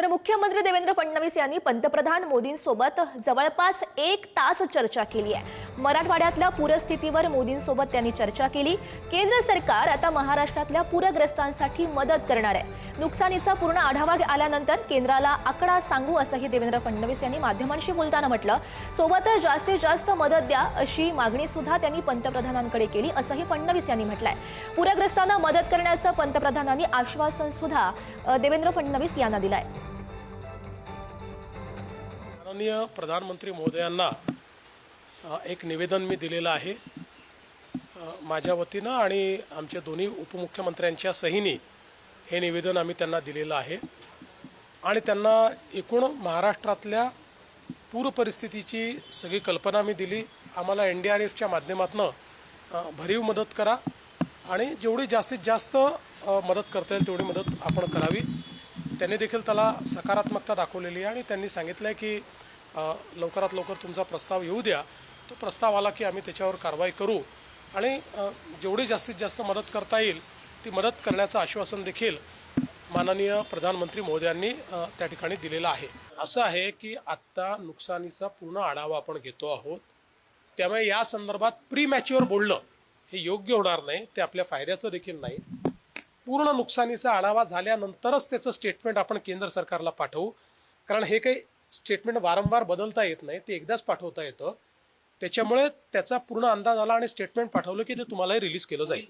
तर मुख्यमंत्री देवेंद्र फडणवीस यांनी पंतप्रधान मोदींसोबत जवळपास एक तास चर्चा केली आहे. मराठवाड्यातल्या पूरस्थितीवर मोदींसोबत त्यांनी चर्चा केली. केंद्र सरकार आता महाराष्ट्रातल्या पूरग्रस्तांसाठी मदत करणार आहे. नुकसानीचा पूर्ण आढावा आल्यानंतर केंद्राला आकडा सांगू असंही देवेंद्र फडणवीस यांनी माध्यमांशी बोलताना म्हटलं. सोबतच जास्तीत जास्त मदत द्या अशी मागणी सुद्धा त्यांनी पंतप्रधानांकडे केली असंही फडणवीस यांनी म्हटलंय. पूरग्रस्तांना मदत करण्याचं पंतप्रधानांनी आश्वासन सुद्धा देवेंद्र फडणवीस यांना दिलंय. माननीय प्रधानमंत्री महोदयांना एक निवेदन मी दिलेलं आहे. माझ्या वतीनं आणि आमच्या दोन्ही उपमुख्यमंत्र्यांच्या सहीने हे निवेदन आम्ही त्यांना दिलेलं आहे. आणि त्यांना एकूण महाराष्ट्रातल्या पूर परिस्थितीची सगळी कल्पना मी दिली. आम्हाला एन डी आर एफच्या माध्यमातून भरीव मदत करा आणि जेवढी जास्तीत जास्त मदत करता येईल तेवढी मदत आपण करावी. त्यांनी देखील त्याला सकारात्मकता दाखवलेली आहे आणि त्यांनी सांगितलं आहे की लवकरात लवकर तुमचा प्रस्ताव येऊ द्या. तो प्रस्ताव आला की आम्ही त्याच्यावर कारवाई करू. आणि जेवढी जास्तीत जास्त मदत करता येईल ती मदत करण्याचं आश्वासन देखील माननीय प्रधानमंत्री मोदयांनी त्या ठिकाणी दिलेलं आहे. असं आहे की आत्ता नुकसानीचा पूर्ण आढावा आपण घेतो आहोत. त्यामुळे या संदर्भात प्री मॅच्युअर बोलणं हे योग्य होणार नाही ते आपल्या फायद्याचं देखील नाही. पूर्ण नुकसानीचा आढावा झाल्यानंतरच त्याचं स्टेटमेंट आपण केंद्र सरकारला पाठवू. कारण हे काही स्टेटमेंट वारंवार बदलता येत नाही ते एकदाच पाठवता येतं. त्याच्यामुळे त्याचा पूर्ण अंदाज आला आणि स्टेटमेंट पाठवलं की ते तुम्हालाही रिलीज केलं जाईल.